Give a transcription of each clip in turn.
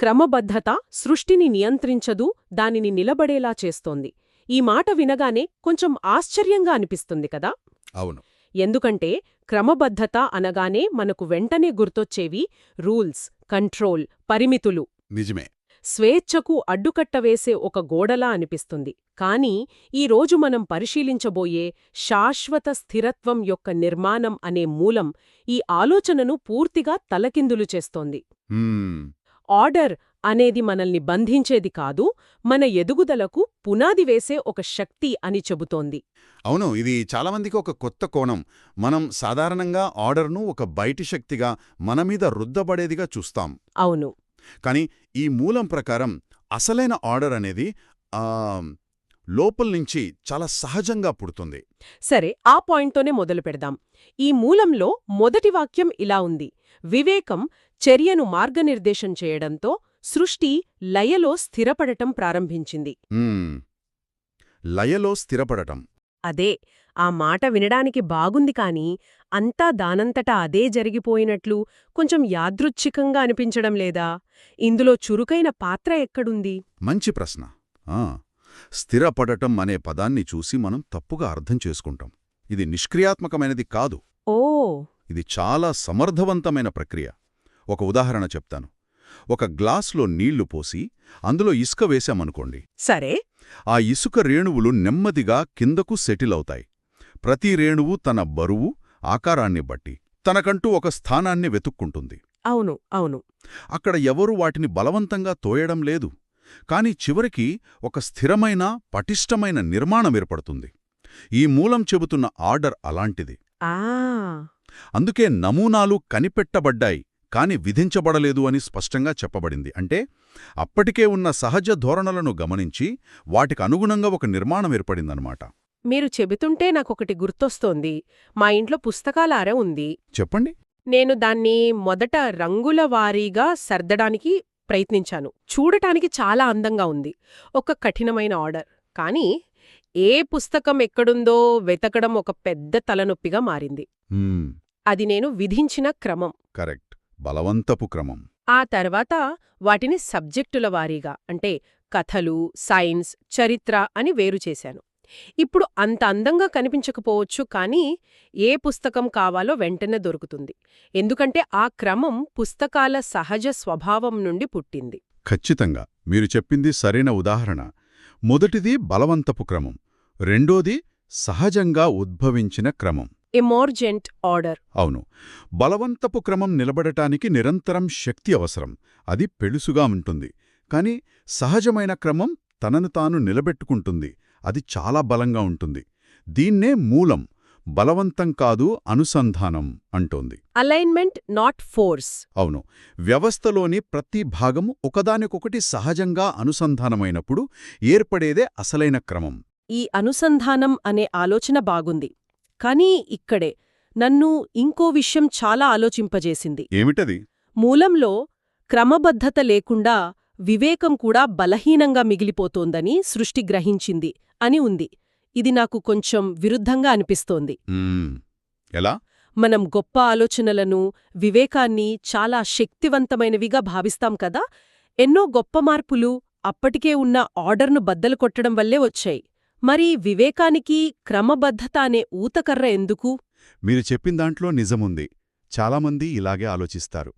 క్రమబద్ధత సృష్టిని నియంత్రించదు దానిని నిలబడేలా చేస్తోంది. ఈ మాట వినగానే కొంచెం ఆశ్చర్యంగా అనిపిస్తుంది కదా? అవును. ఎందుకంటే క్రమబద్ధత అనగానే మనకు వెంటనే గుర్తొచ్చేవి రూల్స్ కంట్రోల్ పరిమితులు. నిజమే. స్వేచ్ఛకు అడ్డుకట్ట వేసే ఒక గోడలా అనిపిస్తుంది. కానీ ఈ రోజు మనం పరిశీలించబోయే శాశ్వత స్థిరత్వం యొక్క నిర్మాణం అనే మూలం ఈ ఆలోచనను పూర్తిగా తలకిందులు చేస్తోంది. ఆర్డర్ అనేది మనల్ని బంధించేది కాదు మన ఎదుగుదలకు పునాది వేసే ఒక శక్తి అని చెబుతోంది. అవును ఇది చాలామందికి ఒక కొత్త కోణం. మనం సాధారణంగా ఆర్డర్ను ఒక బయటి శక్తిగా మన మీద రుద్దబడేదిగా చూస్తాం. అవును. కానీ ఈ మూలం ప్రకారం అసలైన ఆర్డర్ అనేది ఆ, లోపల నుంచి చాలా సహజంగా పుడుతుంది. సరే ఆ పాయింట్తోనే మొదలు పెడదాం. ఈ మూలంలో మొదటి వాక్యం ఇలా ఉంది. వివేకం చర్యను మార్గనిర్దేశం చేయడంతో సృష్టి లయలో స్థిరపడటం ప్రారంభించింది. లయలో స్థిరపడటం. అదే ఆ మాట వినడానికి బాగుంది కాని అంతా దానంతటా అదే జరిగిపోయినట్లు కొంచెం యాదృచ్ఛికంగా అనిపించడం లేదా? ఇందులో చురుకైన పాత్ర ఎక్కడుంది? మంచి ప్రశ్న. ఆ, స్థిరపడటం అనే పదాన్ని చూసి మనం తప్పుగా అర్థం చేసుకుంటాం. ఇది నిష్క్రియాత్మకమైనది కాదు. ఓ! ఇది చాలా సమర్థవంతమైన ప్రక్రియ. ఒక ఉదాహరణ చెప్తాను. ఒక గ్లాస్లో నీళ్ళు పోసి అందులో ఇసుక వేశామనుకోండి. సరే. ఆ ఇసుక రేణువులు నెమ్మదిగా కిందకు సెటిల్ అవుతాయి. ప్రతి రేణువు తన బరువు ఆకారాన్ని బట్టి తనకంటూ ఒక స్థానాన్ని వెతుక్కుంటుంది. అవును అవును. అక్కడ ఎవరూ వాటిని బలవంతంగా తోయడం లేదు. కాని చివరికి ఒక స్థిరమైన పటిష్టమైన నిర్మాణం ఏర్పడుతుంది. ఈ మూలం చెబుతున్న ఆర్డర్ అలాంటిది. ఆ! అందుకే నమూనాలు కనిపెట్టబడ్డాయి కాని విధించబడలేదు అని స్పష్టంగా చెప్పబడింది. అంటే అప్పటికే ఉన్న సహజ ధోరణులను గమనించి వాటికి అనుగుణంగా ఒక నిర్మాణం ఏర్పడిందన్నమాట. మీరు చెబుతుంటే నాకొకటి గుర్తొస్తోంది. మా ఇంట్లో పుస్తకాల అర ఉంది. చెప్పండి. నేను దాన్ని మొదట రంగుల వారీగా సర్దడానికి ప్రయత్నించాను. చూడటానికి చాలా అందంగా ఉంది. ఒక కఠినమైన ఆర్డర్. కానీ ఏ పుస్తకం ఎక్కడుందో వెతకడం ఒక పెద్ద తలనొప్పిగా మారింది. అది నేను విధించిన క్రమం. కరెక్ట్. బలవంతపు క్రమం. ఆ తర్వాత వాటిని సబ్జెక్టుల వారీగా అంటే కథలు సైన్స్ చరిత్ర అని వేరు చేశాను. ఇప్పుడు అంత అందంగా కనిపించకపోవచ్చు కానీ ఏ పుస్తకం కావాలో వెంటనే దొరుకుతుంది. ఎందుకంటే ఆ క్రమం పుస్తకాల సహజ స్వభావం నుండి పుట్టింది. ఖచ్చితంగా. మీరు చెప్పింది సరైన ఉదాహరణ. మొదటిది బలవంతపు క్రమం. రెండోది సహజంగా ఉద్భవించిన క్రమం. Emergent order. అవును. బలవంతపు క్రమం నిలబడటానికి నిరంతరం శక్తి అవసరం. అది పెళుసుగా ఉంటుంది. కాని సహజమైన క్రమం తనను తాను నిలబెట్టుకుంటుంది. అది చాలా బలంగా ఉంటుంది. దీన్నే మూలం బలవంతం కాదు అనుసంధానం అంటోంది. అలైన్మెంట్ నాట్ ఫోర్స్ అవును. వ్యవస్థలోని ప్రతి భాగము ఒకదానికొకటి సహజంగా అనుసంధానమైనప్పుడు ఏర్పడేదే అసలైన క్రమం. ఈ అనుసంధానం అనే ఆలోచన బాగుంది. కానీ ఇక్కడే నన్ను ఇంకో విషయం చాలా ఆలోచింపజేసింది. ఏమిటది? మూలంలో క్రమబద్ధత లేకుండా వివేకం కూడా బలహీనంగా మిగిలిపోతోందని సృష్టి గ్రహించింది అని ఉంది. ఇది నాకు కొంచెం విరుద్ధంగా అనిపిస్తోంది. ఎలా? మనం గొప్ప ఆలోచనలను వివేకాన్ని చాలా శక్తివంతమైనవిగా భావిస్తాం కదా? ఎన్నో గొప్ప మార్పులు అప్పటికే ఉన్న ఆర్డర్ను బద్దలు కొట్టడం వల్లే వచ్చాయి. మరి వివేకానికి క్రమబద్ధత అనే ఊతకర్ర ఎందుకు? మీరు చెప్పిన దాంట్లో నిజముంది. చాలామంది ఇలాగే ఆలోచిస్తారు.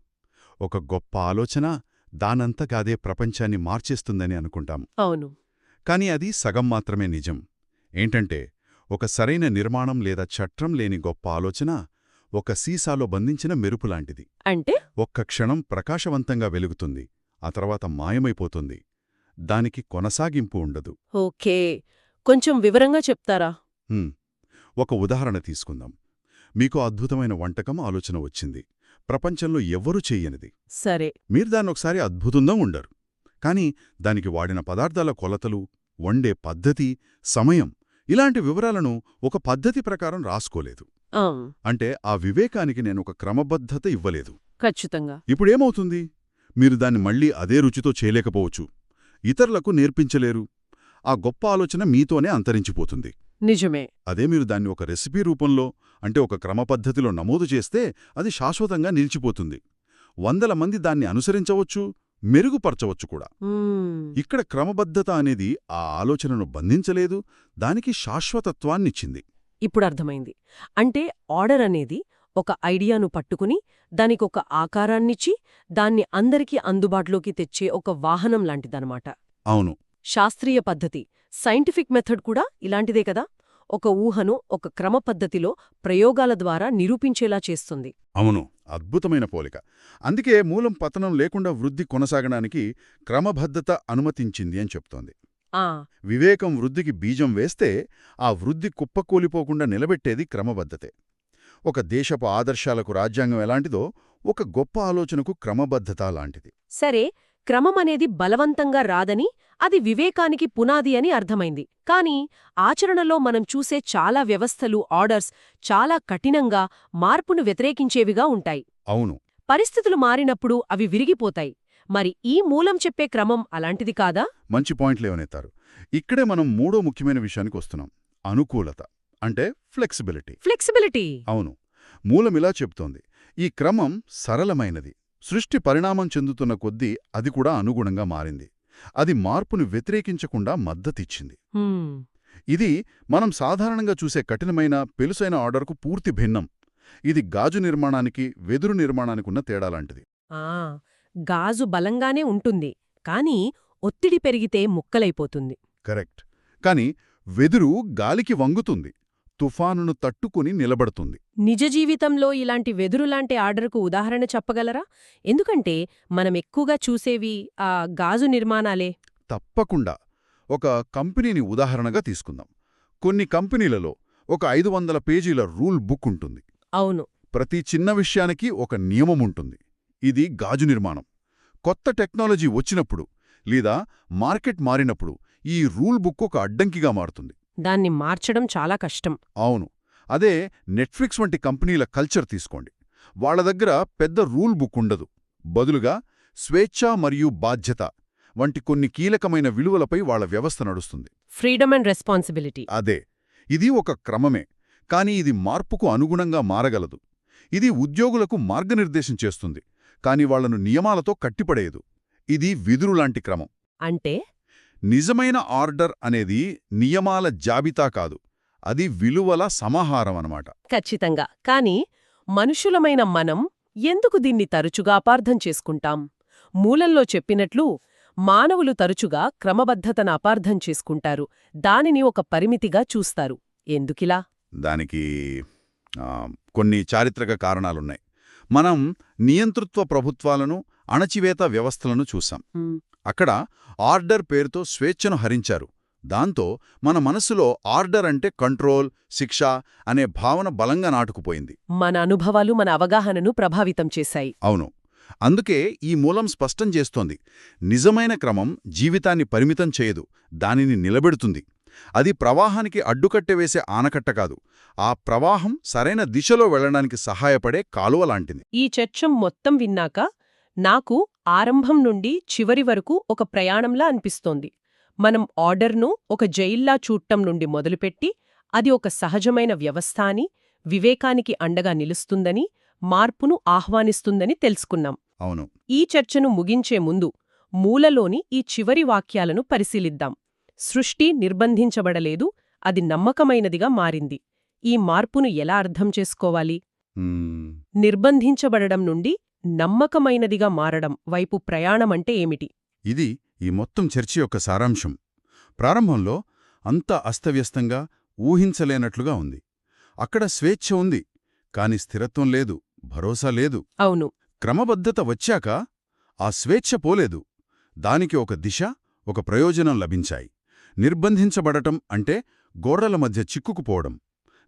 ఒక గొప్ప ఆలోచన దానంతకాదే ప్రపంచాన్ని మార్చేస్తుందని అనుకుంటాం. అవును. కాని అది సగం మాత్రమే నిజం. ఏంటంటే ఒక సరైన నిర్మాణం లేదా చట్రం లేని గొప్ప ఆలోచన ఒక సీసాలో బంధించిన మెరుపులాంటిది అంటే? ఒక్క క్షణం ప్రకాశవంతంగా వెలుగుతుంది. ఆ తర్వాత మాయమైపోతుంది. దానికి కొనసాగింపు ఉండదు. ఓకే. కొంచెం వివరంగా చెప్తారా. ఒక ఉదాహరణ తీసుకుందాం. మీకు అద్భుతమైన వంటకం ఆలోచన వచ్చింది. ప్రపంచంలో ఎవ్వరూ చెయ్యనిది సరే. మీరు దాన్నొకసారి అద్భుతంగా ఉండరు. కాని దానికి వాడిన పదార్థాల కొలతలు వండే పద్ధతి సమయం ఇలాంటి వివరాలను ఒక పద్ధతి ప్రకారం రాసుకోలేదు. అంటే ఆ వివేకానికి నేను ఒక క్రమబద్ధత ఇవ్వలేదు. ఖచ్చితంగా. ఇప్పుడేమవుతుంది? మీరు దాన్ని మళ్ళీ అదే రుచితో చేయలేకపోవచ్చు. ఇతరులకు నేర్పించలేరు. ఆ గొప్ప ఆలోచన మీతోనే అంతరించిపోతుంది. నిజమే. అదే మీరు దాన్ని ఒక రెసిపీ రూపంలో అంటే ఒక క్రమపద్ధతిలో నమోదు చేస్తే అది శాశ్వతంగా నిలిచిపోతుంది. వందల మంది దాన్ని అనుసరించవచ్చు మెరుగుపరచవచ్చు కూడా. ఇక్కడ క్రమబద్ధత అనేది ఆ ఆలోచనను బంధించలేదు దానికి శాశ్వతత్వాన్నిచ్చింది. ఇప్పుడు అర్థమైంది. అంటే ఆర్డర్ అనేది ఒక ఐడియాను పట్టుకుని దానికొక ఆకారాన్నిచ్చి దాన్ని అందరికీ అందుబాటులోకి తెచ్చే ఒక వాహనం లాంటిదనమాట అవును. శాస్త్రీయ పద్ధతి. సైంటిఫిక్ మెథడ్ కూడా ఇలాంటిదే కదా. ఒక ఊహను ఒక క్రమ పద్ధతిలో ప్రయోగాల ద్వారా నిరూపించేలా చేస్తుంది. అవును అద్భుతమైన పోలిక. అందుకే మూలం పతనం లేకుండా వృద్ధి కొనసాగడానికి క్రమబద్ధత అనుమతించింది అని చెప్తోంది. ఆ. వివేకం వృద్ధికి బీజం వేస్తే ఆ వృద్ధి కుప్పకూలిపోకుండా నిలబెట్టేది క్రమబద్ధతే. ఒక దేశపు ఆదర్శాలకు రాజ్యాంగం ఎలాంటిదో ఒక గొప్ప ఆలోచనకు క్రమబద్ధత లాంటిది. సరే క్రమమనేది బలవంతంగా రాదని అది వివేకానికి పునాది అని అర్థమైంది. కాని ఆచరణలో మనం చూసే చాలా వ్యవస్థలు ఆర్డర్స్ చాలా కఠినంగా మార్పును వ్యతిరేకించేవిగా ఉంటాయి. అవును. పరిస్థితులు మారినప్పుడు అవి విరిగిపోతాయి. మరి ఈ మూలం చెప్పే క్రమం అలాంటిది కాదా? మంచి పాయింట్ లేవనెత్తారు. ఇక్కడే మనం మూడో ముఖ్యమైన విషయానికి వస్తున్నాం. అనుకూలత అంటే ఫ్లెక్సిబిలిటీ. ఫ్లెక్సిబిలిటీ! అవును. మూలం ఇలా చెప్తోంది. ఈ క్రమం సరళమైనది. సృష్టి పరిణామం చెందుతున్న కొద్దీ అది కూడా అనుగుణంగా మారింది. అది మార్పును వ్యతిరేకించకుండా మద్దతిచ్చింది. ఇది మనం సాధారణంగా చూసే కఠినమైన పెలుసైన ఆర్డర్కు పూర్తి భిన్నం. ఇది గాజు నిర్మాణానికి వెదురు నిర్మాణానికి ఉన్న తేడా లాంటిది. ఆ! గాజు బలంగానే ఉంటుంది. కాని ఒత్తిడి పెరిగితే ముక్కలైపోతుంది. కరెక్ట్. కాని వెదురు గాలికి వంగుతుంది. తుఫానును తట్టుకుని నిలబడుతుంది. నిజ జీవితంలో ఇలాంటి వెదురులాంటి ఆర్డర్కు ఉదాహరణ చెప్పగలరా? ఎందుకంటే మనం ఎక్కువగా చూసేవి ఆ గాజు నిర్మాణాలే. తప్పకుండా. ఒక కంపెనీని ఉదాహరణగా తీసుకుందాం. కొన్ని కంపెనీలలో ఒక ఐదు వందల పేజీల రూల్ బుక్ ఉంటుంది. అవును. ప్రతి చిన్న విషయానికి ఒక నియమం ఉంటుంది. ఇది గాజు నిర్మాణం. కొత్త టెక్నాలజీ వచ్చినప్పుడు లేదా మార్కెట్ మారినప్పుడు ఈ రూల్ బుక్ ఒక అడ్డంకిగా మారుతుంది. దాన్ని మార్చడం చాలా కష్టం. అవును. అదే నెట్ఫ్లిక్స్ వంటి కంపెనీల కల్చర్ తీసుకోండి. వాళ్ళ దగ్గర పెద్ద రూల్ బుక్ ఉండదు. బదులుగా స్వేచ్ఛ మరియు బాధ్యత వంటి కొన్ని కీలకమైన విలువలపై వాళ్ళ వ్యవస్థ నడుస్తుంది. Freedom and responsibility. అదే. ఇది ఒక క్రమమే కాని ఇది మార్పుకు అనుగుణంగా మారగలదు. ఇది ఉద్యోగులకు మార్గనిర్దేశం చేస్తుంది కాని వాళ్ళను నియమాలతో కట్టిపడేయదు. ఇది విదురులాంటి క్రమం. అంటే? నిజమైన ఆర్డర్ అనేది నియమాల జాబితా కాదు. అది విలువల సమాహారం అన్నమాట ఖచ్చితంగా. కాని మనుషులమైన మనం ఎందుకు దీన్ని తరచుగా అపార్థం చేసుకుంటాం? మూలంలో చెప్పినట్లు మానవులు తరచుగా క్రమబద్ధతను అపార్థం చేసుకుంటారు. దానిని ఒక పరిమితిగా చూస్తారు. ఎందుకిలా? దానికి కొన్ని చారిత్రక కారణాలున్నాయి. మనం నియంతృత్వ ప్రభుత్వాలను అణచివేత వ్యవస్థలను చూసాం హ్మ్, అక్కడ ఆర్డర్ పేరుతో స్వేచ్ఛను హరించారు. దాంతో మన మనసులో ఆర్డర్ అంటే కంట్రోల్ శిక్ష అనే భావన బలంగా నాటుకుపోయింది. మన అనుభవాలు మన అవగాహనను ప్రభావితం చేశాయి. అవును. అందుకే ఈ మూలం స్పష్టం చేస్తోంది. నిజమైన క్రమం జీవితాన్ని పరిమితం చేయదు దానిని నిలబెడుతుంది. అది ప్రవాహానికి అడ్డుకట్టె వేసే ఆనకట్ట కాదు. ఆ ప్రవాహం సరైన దిశలో వెళ్ళడానికి సహాయపడే కాలువ లాంటిది. ఈ చర్చ మొత్తం విన్నాక నాకు ఆరంభం నుండి చివరి వరకు ఒక ప్రయాణంలా అనిపిస్తోంది. మనం ఆర్డర్ను ఒక జైల్లా చూడటం నుండి మొదలుపెట్టి అది ఒక సహజమైన వ్యవస్థ అని వివేకానికి అండగా నిలుస్తుందని మార్పును ఆహ్వానిస్తుందని తెలుసుకున్నాం. అవును. ఈ చర్చను ముగించే ముందు మూలలోని ఈ చివరి వాక్యాలను పరిశీలిద్దాం. సృష్టి నిర్బంధించబడలేదు అది నమ్మకమైనదిగా మారింది. ఈ మార్పును ఎలా అర్థం చేసుకోవాలి. నిర్బంధించబడడం నుండి నమ్మకమైనదిగా మారడం వైపు ప్రయాణమంటే ఏమిటి? ఇది ఈ మొత్తం చర్చ యొక్క సారాంశం. ప్రారంభంలో అంతా అస్తవ్యస్తంగా ఊహించలేనట్లుగా ఉంది. అక్కడ స్వేచ్ఛ ఉంది కాని స్థిరత్వం లేదు భరోసా లేదు. అవును. క్రమబద్ధత వచ్చాక ఆ స్వేచ్ఛ పోలేదు. దానికి ఒక దిశ ఒక ప్రయోజనం లభించాయి. నిర్బంధించబడటం అంటే గోడల మధ్య చిక్కుకుపోవడం.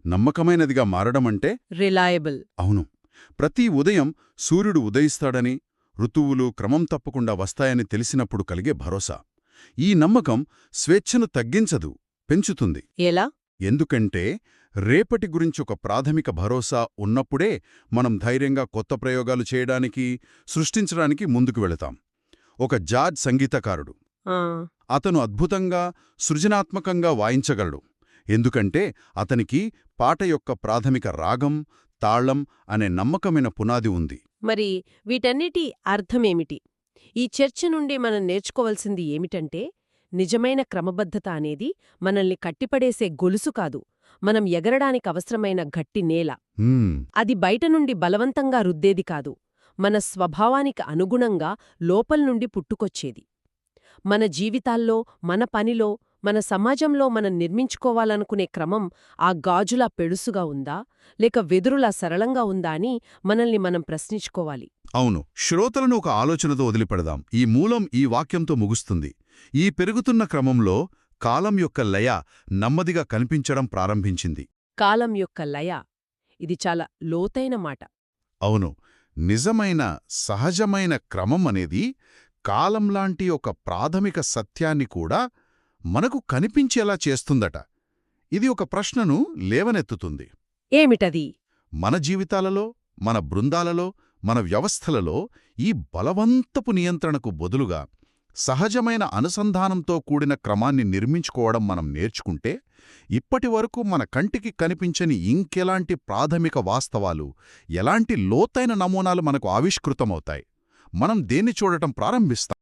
నమ్మకమైనదిగా మారడమంటే రిలయబుల్. అవును. ప్రతి ఉదయం సూర్యుడు ఉదయిస్తాడని ఋతువులు క్రమం తప్పకుండా వస్తాయని తెలిసినప్పుడు కలిగే భరోసా. ఈ నమ్మకం స్వేచ్ఛను తగ్గించదు పెంచుతుంది. ఎలా? ఎందుకంటే రేపటి గురించి ఒక ప్రాథమిక భరోసా ఉన్నప్పుడే మనం ధైర్యంగా కొత్త ప్రయోగాలు చేయడానికి సృష్టించడానికి ముందుకు వెళతాం. ఒక జాజ్ సంగీతకారుడు. అతను అద్భుతంగా సృజనాత్మకంగా వాయించగలడు. ఎందుకంటే అతనికి పాట యొక్క ప్రాథమిక రాగం తాళం అనే నమ్మకమైన పునాది ఉంది. మరి వీటన్నిటి అర్థమేమిటి? ఈ చర్చ నుండి మనం నేర్చుకోవాల్సింది ఏమిటంటే నిజమైన క్రమబద్ధత అనేది మనల్ని కట్టిపడేసే గొలుసు కాదు మనం ఎగరడానికి అవసరమైన గట్టి నేల. అది బయట నుండి బలవంతంగా రుద్దేది కాదు మన స్వభావానికి అనుగుణంగా లోపల్నుండి పుట్టుకొచ్చేది. మన జీవితాల్లో మన పనిలో మన సమాజంలో మనం నిర్మించుకోవాలనుకునే క్రమం ఆ గాజులా పెడుసుగా ఉందా? లేక వెదురులా సరళంగా ఉందా అని మనల్ని మనం ప్రశ్నించుకోవాలి. అవును శ్రోతలను ఒక ఆలోచనతో వదిలిపెడదాం. ఈ మూలం ఈ వాక్యంతో ముగుస్తుంది. ఈ పెరుగుతున్న క్రమంలో కాలం యొక్క లయ నెమ్మదిగా కనిపించడం ప్రారంభించింది. కాలం యొక్క లయ ఇది చాలా లోతైన మాట. అవును నిజమైన సహజమైన క్రమం అనేది కాలంలాంటి ఒక ప్రాథమిక సత్యాన్ని కూడా మనకు కనిపించేలా చేస్తుందట. ఇది ఒక ప్రశ్నను లేవనెత్తుతుంది. ఏమిటది? మన జీవితాలలో మన బృందాలలో మన వ్యవస్థలలో ఈ బలవంతపు నియంత్రణకు బదులుగా సహజమైన అనుసంధానంతో కూడిన క్రమాన్ని నిర్మించుకోవడం మనం నేర్చుకుంటే ఇప్పటివరకు మన కంటికి కనిపించని ఇంకెలాంటి ప్రాథమిక వాస్తవాలు ఎలాంటి లోతైన నమూనాలు మనకు ఆవిష్కృతమవుతాయి. మనం దేన్ని చూడటం ప్రారంభిస్తాం?